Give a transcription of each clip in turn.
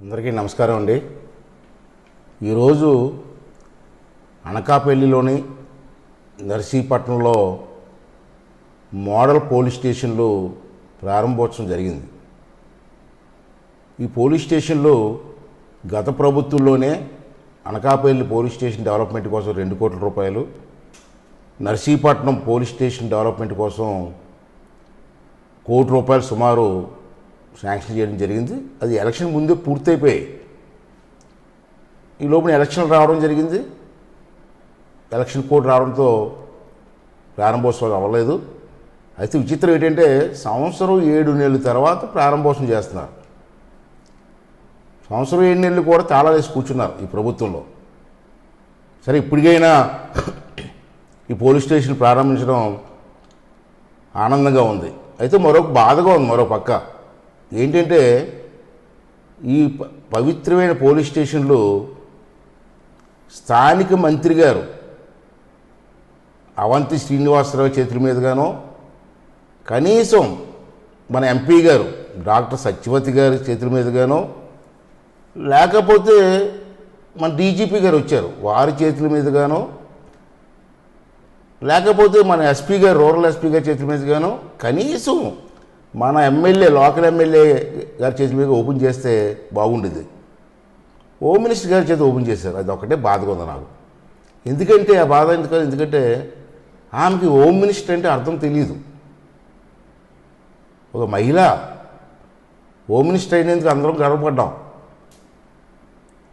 అందరికీ నమస్కారం అండి. ఈరోజు అనకాపల్లిలోని నర్సీపట్నంలో మోడల్ పోలీస్ స్టేషన్లు ప్రారంభోత్సవం జరిగింది. ఈ పోలీస్ స్టేషన్లు గత ప్రభుత్వంలోనే అనకాపల్లి పోలీస్ స్టేషన్ డెవలప్మెంట్ కోసం రెండు కోట్ల రూపాయలు నర్సీపట్నం పోలీస్ స్టేషన్ డెవలప్మెంట్ కోసం కోటి రూపాయలు సుమారు శాంక్షన్ చేయడం జరిగింది. అది ఎలక్షన్ ముందే పూర్తయిపోయాయి. ఈ లోపల ఎలక్షన్లు రావడం జరిగింది. ఎలక్షన్ కోడ్ రావడంతో ప్రారంభోత్సవాలు అవ్వలేదు. అయితే విచిత్రం ఏంటంటే సంవత్సరం ఏడు నెలల తర్వాత ప్రారంభోత్సవం చేస్తున్నారు. సంవత్సరం ఏడు నెలలు కూడా తాళా వేసి కూర్చున్నారు ఈ ప్రభుత్వంలో. సరే ఇప్పటికైనా ఈ పోలీస్ స్టేషన్ ప్రారంభించడం ఆనందంగా ఉంది. అయితే మరొక బాధగా ఉంది మరో పక్క. ఏంటంటే ఈ ప- పవిత్రమైన పోలీస్ స్టేషన్లో స్థానిక మంత్రి గారు అవంతి శ్రీనివాసరావు చేతుల మీదుగానో కనీసం మన ఎంపీ గారు డాక్టర్ సత్యవతి గారి చేతుల మీదుగానో లేకపోతే మన డీజీపీ గారు వచ్చారు వారి చేతుల మీదుగానో లేకపోతే మన ఎస్పీ గారు రూరల్ ఎస్పీ గారి చేతుల మీదుగానో కనీసం మన ఎమ్మెల్యే లోకల్ ఎమ్మెల్యే గారి చేతి మీద ఓపెన్ చేస్తే బాగుండేది. హోమ్ మినిస్టర్ గారి చేతి ఓపెన్ చేశారు. అది ఒకటే బాధగా ఉంది నాకు. ఎందుకంటే ఆ బాధ ఎందుకు ఎందుకంటే ఆమెకి హోమ్ మినిస్టర్ అంటే అర్థం తెలియదు ఒక మహిళ హోమ్ మినిస్టర్ అయినందుకు అందరం గర్వపడ్డాం.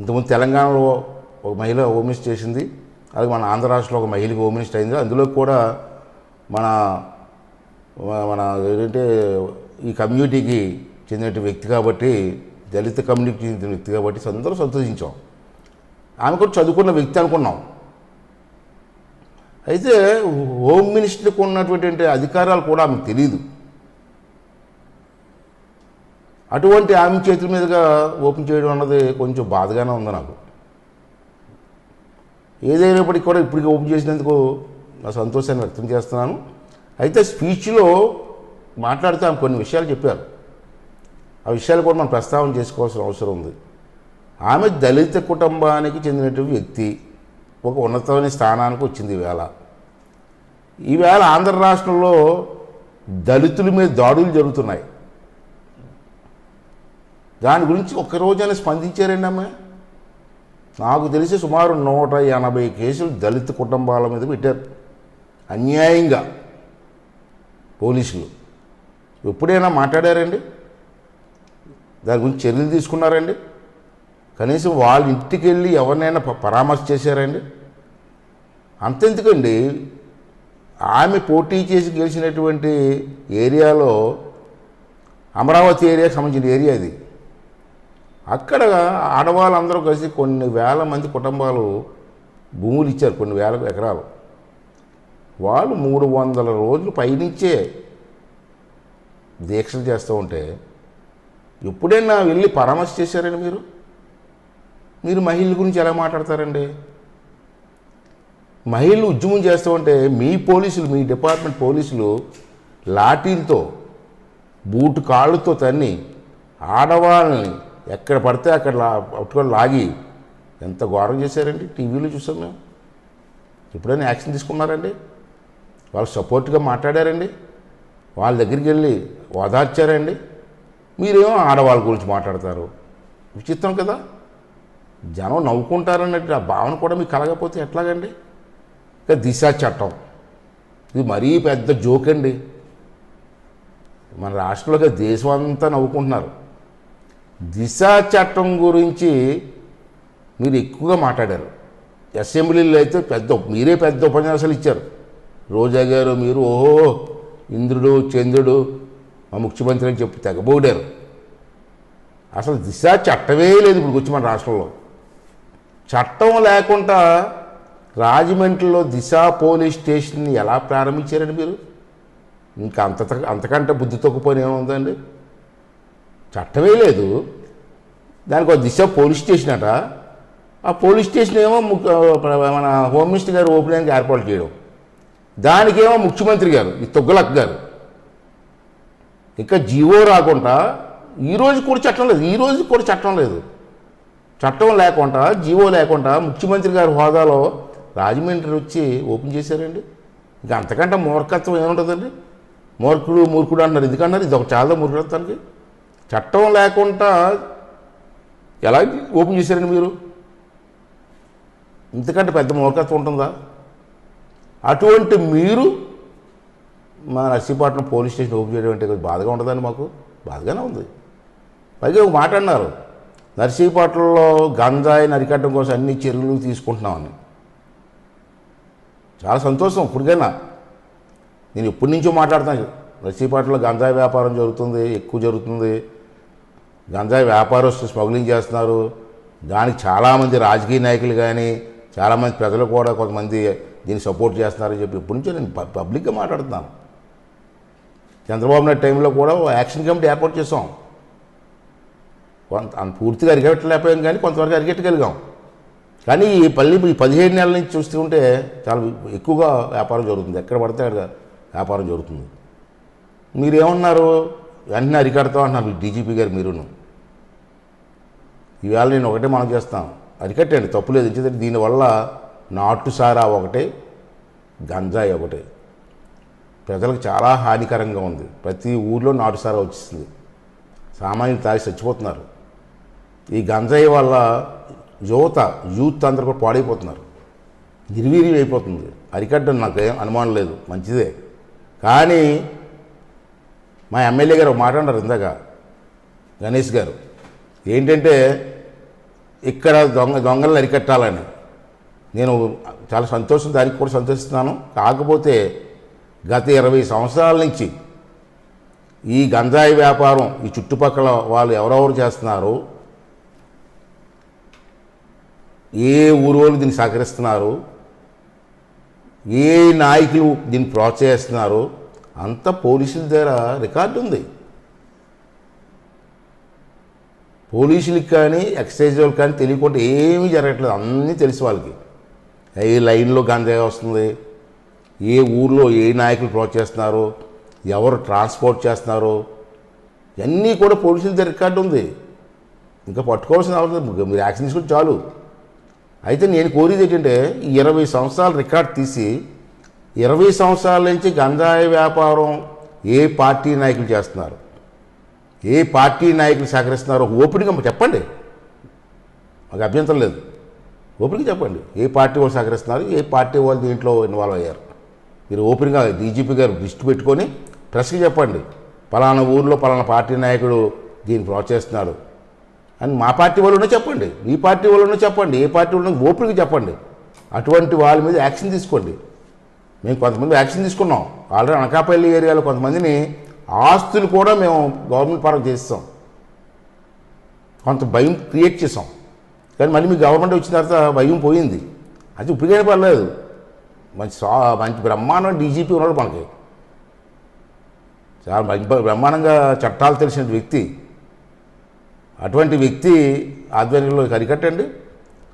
ఇంతకుముందు తెలంగాణలో ఒక మహిళ హోమ్ మినిస్టర్ చేసింది. అలాగే మన ఆంధ్ర రాష్ట్రంలో ఒక మహిళకి హోమ్ మినిస్టర్ అయింది. అందులో కూడా మన మన ఏంటంటే ఈ కమ్యూనిటీకి చెందిన వ్యక్తి కాబట్టి దళిత కమ్యూనిటీకి చెందిన వ్యక్తి కాబట్టి అందరూ సంతోషించాం. ఆమె కూడా చదువుకున్న వ్యక్తి అనుకున్నాం. అయితే హోమ్ మినిస్టర్కి ఉన్నటువంటి అధికారాలు కూడా ఆమెకు తెలియదు అటువంటి ఆమె చేతుల మీదుగా ఓపెన్ చేయడం అన్నది కొంచెం బాధగానే ఉంది నాకు. ఏదైనప్పటికీ కూడా ఇప్పటికీ ఓపెన్ చేసినందుకు నా సంతోషాన్ని వ్యక్తం చేస్తున్నాను. అయితే స్పీచ్లో మాట్లాడుతూ ఆమె కొన్ని విషయాలు చెప్పారు. ఆ విషయాలు కూడా మనం ప్రస్తావన చేసుకోవాల్సిన అవసరం ఉంది. ఆమె దళిత కుటుంబానికి చెందినటువంటి వ్యక్తి ఒక ఉన్నతమైన స్థానానికి వచ్చింది ఈవేళ ఈవేళ ఆంధ్ర రాష్ట్రంలో దళితుల మీద దాడులు జరుగుతున్నాయి. దాని గురించి ఒక్క రోజైనా స్పందించారండి అమ్మ? నాకు తెలిసి సుమారు నూట ఎనభై కేసులు దళిత కుటుంబాల మీద పెట్టారు. అన్యాయంగా. పోలీసులు. ఎప్పుడైనా మాట్లాడారండి? దాని గురించి చర్యలు తీసుకున్నారండి? కనీసం వాళ్ళ ఇంటికి వెళ్ళి ఎవరినైనా పరామర్శ చేశారండి? అంతెందుకండి. ఆమె పోటీ చేసి గెలిచినటువంటి ఏరియాలో అమరావతి ఏరియాకి సంబంధించిన ఏరియా ఇది. అక్కడ ఆడవాళ్ళందరూ కలిసి కొన్ని వేల మంది కుటుంబాలు భూములు ఇచ్చారు కొన్ని వేల ఎకరాలు. వాళ్ళు మూడు వందల రోజులు పైనిచ్చే దీక్షలు చేస్తూ ఉంటే ఎప్పుడైనా వెళ్ళి పరామర్శ చేశారండి మీరు? మీరు మహిళల గురించి ఎలా మాట్లాడతారండి? మహిళలు ఉద్యమం చేస్తూ ఉంటే మీ పోలీసులు మీ డిపార్ట్మెంట్ పోలీసులు లాఠీలతో బూటు కాళ్ళతో తన్ని ఆడవాళ్ళని ఎక్కడ పడితే అక్కడ లా పట్టుకొని లాగి ఎంత ఘోరం చేశారండి టీవీలో చూసాం మేము. ఎప్పుడైనా యాక్షన్ తీసుకున్నారండి? వాళ్ళు సపోర్ట్గా మాట్లాడారండి. వాళ్ళ దగ్గరికి వెళ్ళి ఓదార్చారండి. మీరేమో ఆడవాళ్ళ గురించి మాట్లాడతారు. విచిత్రం కదా. జనం నవ్వుకుంటారన్నట్టు ఆ భావన కూడా మీకు కలగకపోతే ఎట్లాగండి? ఇక దిశ చట్టం. ఇది మరీ పెద్ద జోక్ అండి. మన రాష్ట్రంలో దేశం అంతా నవ్వుకుంటున్నారు. దిశ చట్టం గురించి మీరు ఎక్కువగా మాట్లాడారు. అసెంబ్లీలో అయితే పెద్ద మీరే పెద్ద ఉపన్యాసాలు ఇచ్చారు. రోజా గారు మీరు ఓహో ఇంద్రుడు చంద్రుడు మా ముఖ్యమంత్రి అని చెప్పి తెగబోడారు. అసలు దిశ చట్టమే లేదు ఇప్పుడు వచ్చి మన రాష్ట్రంలో. చట్టం లేకుండా రాజమండ్రిలో దిశ పోలీస్ స్టేషన్ని ఎలా ప్రారంభించారండి మీరు? ఇంకా అంత అంతకంటే బుద్ధి తొక్కుపోయిన ఏముందండి? చట్టమే లేదు. దానికి ఒక దిశ పోలీస్ స్టేషన్ అట. ఆ పోలీస్ స్టేషన్ ఏమో ము- మన హోమ్ మినిస్టర్ గారు ఓపెనింగ్కి ఏర్పాటు చేయడం. దానికేమో ముఖ్యమంత్రి గారు ఈ తొగ్గులక్ గారు. ఇంకా జీవో రాకుండా ఈ రోజు కూడా చట్టం లేదు ఈ రోజు కూడా చట్టం లేదు. చట్టం లేకుండా జీవో లేకుండా ముఖ్యమంత్రి గారి హోదాలో రాజమండ్రి వచ్చి ఓపెన్ చేశారండి. ఇంకా అంతకంటే మూర్ఖత్వం ఏముంటుందండి మూర్ఖుడు మూర్ఖుడు అన్నారు. ఎందుకన్నారు? ఇది ఒక చాలా మూర్ఖత్వానికి చట్టం లేకుండా ఎలా ఓపెన్ చేశారండి మీరు? ఇంతకంటే పెద్ద మూర్ఖత్వం ఉంటుందా? అటువంటి మీరు మా నర్సీపట్నం పోలీస్ స్టేషన్ ఓపెన్ చేయడం అంటే కొంచెం బాధగా ఉండదండి మాకు. బాధగానే ఉంది. పైగా ఒక మాట అన్నారు. నర్సీపట్నంలో గంజాయిని నరికట్టడం కోసం అన్ని చర్యలు తీసుకుంటున్నామని. చాలా సంతోషం ఇప్పటికైనా. నేను ఎప్పటి నుంచో మాట్లాడుతాను నర్సీపట్నంలో గంజాయి వ్యాపారం జరుగుతుంది ఎక్కువ జరుగుతుంది. గంజాయి వ్యాపారస్తులు స్మగ్లింగ్ చేస్తున్నారు. దానికి చాలామంది రాజకీయ నాయకులు కానీ చాలామంది ప్రజలు కూడా కొంతమంది దీన్ని సపోర్ట్ చేస్తున్నారని చెప్పి ఇప్పటి నుంచో నేను పబ్లిక్గా మాట్లాడుతున్నాను. చంద్రబాబు నాయుడు టైంలో కూడా యాక్షన్ కమిటీ ఏర్పాటు చేసాం కొంత పూర్తిగా అరిగెట్టలేకపోయాం కానీ కొంతవరకు అరిగెట్టగలిగాం. కానీ ఈ పల్లి ఈ పదిహేడు నెలల నుంచి చూస్తుంటే చాలా ఎక్కువగా వ్యాపారం జరుగుతుంది. ఎక్కడ పడితే అక్కడ వ్యాపారం జరుగుతుంది. మీరేమన్నారు? వెంటనే అరికడతాం అంటున్నారు డీజీపీ గారు మీరును. ఈవేళ నేను ఒకటే మనం చేస్తాం అరికట్టండి తప్పులేదు ఎందుకంటే దీనివల్ల నాటు సారా ఒకటే గంజాయి ఒకటే. ప్రజలకు చాలా హానికరంగా ఉంది. ప్రతి ఊర్లో నాటు సారా వచ్చేసింది. సామాన్యులు తాగి చచ్చిపోతున్నారు. ఈ గంజాయి వల్ల యువత యూత్ అందరూ కూడా పాడైపోతున్నారు. నిర్వీర్యం అయిపోతుంది. అరికట్టడం నాకు ఏం అనుమానం లేదు. మంచిదే. కానీ మా ఎమ్మెల్యే గారు ఒక మాట ఇందాక గణేష్ గారు. ఏంటంటే ఇక్కడ దొంగ దొంగలను అరికట్టాలని. నేను చాలా సంతోషం దానికి కూడా సంతోషిస్తున్నాను. కాకపోతే గత ఇరవై సంవత్సరాల నుంచి ఈ గంజాయి వ్యాపారం ఈ చుట్టుపక్కల వాళ్ళు ఎవరెవరు చేస్తున్నారు ఏ ఊరు వాళ్ళు దీన్ని సహకరిస్తున్నారు ఏ నాయకులు దీన్ని ప్రోత్సహిస్తున్నారు అంత పోలీసుల దగ్గర రికార్డు ఉంది. పోలీసులకి కానీ ఎక్సైజ్ వాళ్ళకి కానీ తెలియకుండా ఏమీ జరగట్లేదు. అన్నీ తెలుసు వాళ్ళకి. ఏ లైన్లో గంజాయి వస్తుంది? ఏ ఊర్లో ఏ నాయకులు ప్రోత్సహిస్తున్నారు ఎవరు ట్రాన్స్పోర్ట్ చేస్తున్నారు? ఇవన్నీ కూడా పోలీసులతో దగ్గర రికార్డు ఉంది. ఇంకా పట్టుకోవాల్సిన అవసరం మీరు యాక్షన్ తీసుకుంటే చాలు. అయితే నేను కోరేది ఏంటంటే ఇరవై సంవత్సరాల రికార్డ్ తీసి ఇరవై సంవత్సరాల నుంచి గంజాయి వ్యాపారం ఏ పార్టీ నాయకులు చేస్తున్నారు? ఏ పార్టీ నాయకులు సహకరిస్తున్నారో ఓపెన్గా చెప్పండి. మాకు అభ్యంతరం లేదు. ఓపెన్గా చెప్పండి. ఏ పార్టీ వాళ్ళు సహకరిస్తున్నారు? ఏ పార్టీ వాళ్ళు దీంట్లో ఇన్వాల్వ్ అయ్యారు? మీరు ఓపెన్గా డీజీపీ గారు లిస్ట్ పెట్టుకొని ప్రెస్కి చెప్పండి. పలానా ఊర్లో పలానా పార్టీ నాయకుడు దీన్ని ప్రోత్సహిస్తున్నాడు అని మా పార్టీ వాళ్ళనే చెప్పండి. మీ పార్టీ వాళ్ళనే చెప్పండి. ఏ పార్టీ వాళ్ళు ఓపెన్గా చెప్పండి. అటువంటి వాళ్ళ మీద యాక్షన్ తీసుకోండి. మేము కొంతమంది యాక్షన్ తీసుకున్నాం. ఆల్రెడీ అనకాపల్లి ఏరియాలో కొంతమందిని ఆస్తులు కూడా మేము గవర్నమెంట్ పరం చేస్తాం. కొంత భయం క్రియేట్ చేసాం. కానీ మళ్ళీ మీ గవర్నమెంట్ వచ్చిన తర్వాత భయం పోయింది. అది ఇప్పటికైనా పర్లేదు మంచి సా మంచి బ్రహ్మాండం డీజీపీ ఉన్నాడు మనకి. చాలా బ్రహ్మాండంగా చట్టాలు తెలిసిన వ్యక్తి. అటువంటి వ్యక్తి ఆధ్వర్యంలో అరికట్టండి.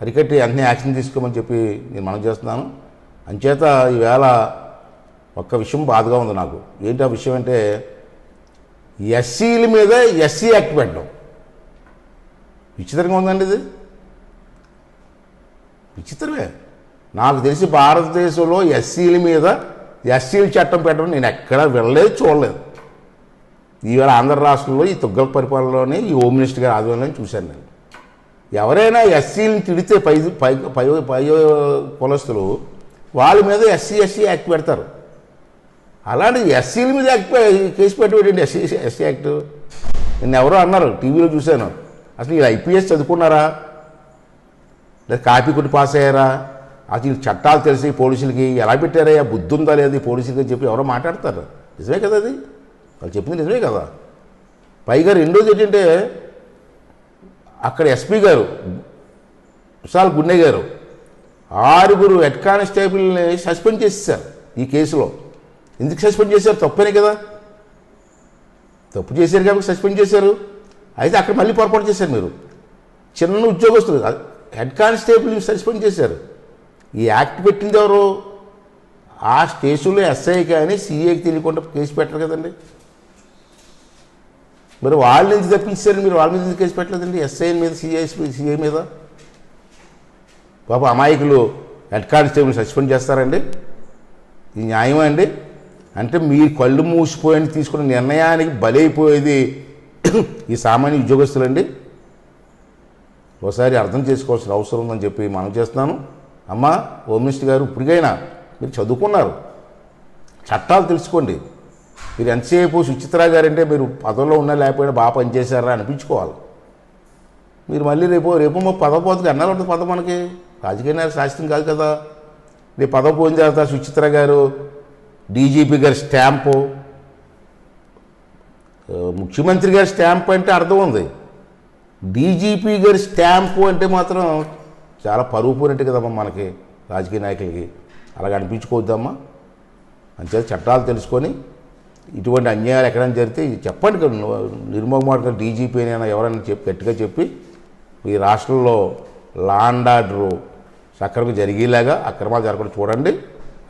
అరికట్టి అన్ని యాక్షన్ తీసుకోమని చెప్పి నేను మనం చేస్తున్నాను. అంచేత ఈవేళ ఒక్క విషయం బాధగా ఉంది నాకు. ఏంటి ఆ విషయం అంటే ఎస్సీల మీద ఎస్సీ యాక్ట్ పెట్టడం. విచిత్రంగా ఉందండి ఇది. విచిత్రమే. నాకు తెలిసి భారతదేశంలో ఎస్సీల మీద ఎస్సీల చట్టం పెట్టడం నేను ఎక్కడా వెళ్ళలేదు చూడలేదు. ఈవేళ ఆంధ్ర రాష్ట్రంలో ఈ తుగ్గల పరిపాలనలోనే ఈ హోమ్ మినిస్టర్ గారి ఆధ్వర్యంలో చూశాను నేను. ఎవరైనా ఎస్సీలను తిడితే పై పై పై పై కులస్తులు వాళ్ళ మీద ఎస్సీ ఎస్సీ యాక్ట్ పెడతారు. అలాంటి ఎస్సీల మీద యాక్ట్ కేసు పెట్టేటండి ఎస్సీ ఎస్సీ యాక్ట్? నిన్న ఎవరో అన్నారు టీవీలో చూశాను. అసలు వీళ్ళు ఐపీఎస్ చదువుకున్నారా? లేదా కాపీ కొట్టి పాస్ అయ్యారా? అసలు చట్టాలు తెలిసి పోలీసులకి ఎలా పెట్టారయ్యా? బుద్ధి ఉందా లేదు పోలీసులకి అని చెప్పి ఎవరో మాట్లాడతారు. నిజమే కదా అది? వాళ్ళు చెప్పింది నిజమే కదా? పైగా రెండోది ఏంటంటే అక్కడ ఎస్పీ గారు విశాల్ గుండె గారు ఆరుగురు హెడ్ కానిస్టేబుల్ని సస్పెండ్ చేసేసారు ఈ కేసులో. ఎందుకు సస్పెండ్ చేశారు? తప్పనే కదా. తప్పు చేశారు కాబట్టి సస్పెండ్ చేశారు. అయితే అక్కడ మళ్ళీ పొరపాటు చేశారు మీరు. చిన్న ఉద్యోగస్తులు. హెడ్ కానిస్టేబుల్ సస్పెండ్ చేశారు. ఈ యాక్ట్ పెట్టింది ఎవరు? ఆ స్టేషన్లో ఎస్ఐ కానీ సిఐకి తెలియకుండా కేసు పెట్టరు కదండి. మరి వాళ్ళ నుంచి తప్పించారు? మీరు వాళ్ళ మీద కేసు పెట్టలేదండి? ఎస్ఐ మీద సిఐ సిఐ మీద? పాప అమాయకులు హెడ్ కానిస్టేబుల్ సస్పెండ్ చేస్తారండి. ఇది న్యాయమా అండి? అంటే మీరు కళ్ళు మూసిపోయి తీసుకున్న నిర్ణయానికి బలైపోయేది ఈ సామాన్య ఉద్యోగస్తులండి. ఒకసారి అర్థం చేసుకోవాల్సిన అవసరం ఉందని చెప్పి మనం చేస్తున్నాను. అమ్మా హోమ్ మినిస్టర్ గారు ఇప్పటికైనా మీరు చదువుకున్నారు. చట్టాలు తెలుసుకోండి. మీరు ఎంతసేపు సుచిత్ర గారంటే మీరు పదవిలో ఉన్నా లేకపోయినా బాగా పనిచేశారా అనిపించుకోవాలి. మీరు మళ్ళీ రేపు రేపు మా పదవి పోతుంది అన్నారు ఉంటుంది పదవి మనకి? రాజకీయ శాస్త్రం కాదు కదా. రేపు పదవి పోయిన తర్వాత సుచిత్ర గారు డీజీపీ గారి స్టాంపు ముఖ్యమంత్రి గారి స్టాంప్ అంటే అర్థం ఉంది. డీజీపీ గారి స్టాంపు అంటే మాత్రం చాలా పరువు పోయినట్టు కదమ్మా మనకి రాజకీయ నాయకులకి. అలాగ అనిపించుకోవద్దమ్మా. అంతే చట్టాలు తెలుసుకొని ఇటువంటి అన్యాయాలు ఎక్కడైనా జరిగితే ఇది చెప్పండి కదా. డీజీపీ అయినా ఎవరైనా చెప్పి గట్టిగా చెప్పి ఈ రాష్ట్రంలో లాండ్ ఆర్డర్ సక్రమంగా జరిగేలాగా అక్రమాలు జరగకుండా చూడండి.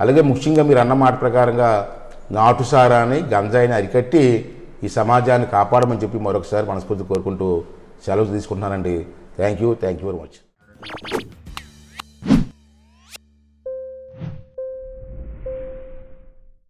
అలాగే ముఖ్యంగా మీరు అన్న మాట ప్రకారంగా నాటుసారాన్ని గంజాయిని అరికట్టి ఈ సమాజాన్ని కాపాడమని చెప్పి మరొకసారి మనస్ఫూర్తి కోరుకుంటూ సెలవు తీసుకుంటున్నానండి. Thank you thank you very much.